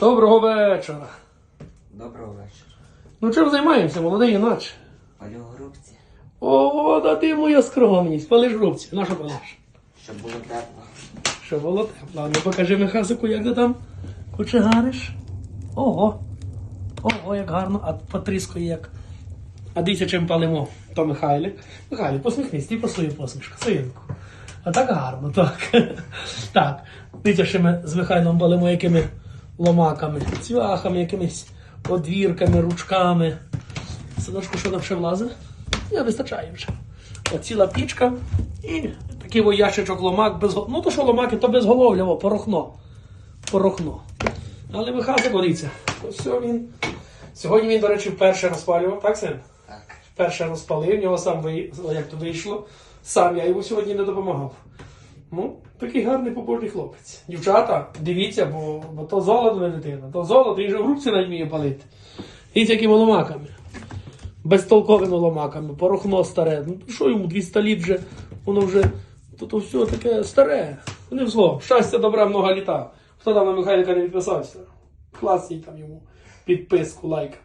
Доброго вечора. Доброго вечора. Ну чим займаємося, молодий іначе? Палю грубці, О, да ти моя скромність. Палиш грубці. На що палиш? щоб було тепло. Що було тепло. Ну покажи Михасику, як ти там кучегариш. Ого. Ого, як гарно, а потріскує як. А дивіться, чим палимо. То Михайлик. Михайлик, посміхнись, ти по свою посмішку, синку. А так гарно, так. так. Дивіться, що ми з Михайлом палимо якими ломаками, цвяхами, якимись подвірками, ручками. Синочку, що там ще влазить? Не вистачає вже. От ціла пічка і такий во ящичок ломак без Ну то що ломаки, то безголовляво, порохно. Порохно. Але Михайло, дивіться, все він. Сьогодні він, до речі, вперше розпалював, так, син? Так. Вперше розпалив, в нього сам як то вийшло. Сам я йому сьогодні не допомагав. Ну, такий гарний побожний хлопець. Дівчата, дивіться, бо, бо то золото не дитина, то золото, він же в рубці навіть вміє палити. Дивіться, якими ломаками. Безтолковими ломаками, порохно старе. Ну що йому 200 літ вже, воно вже то, то все таке старе. Не зло. Щастя, добра, много літа. Хто там на Михайлика не підписався? Клас їй там йому підписку, лайка.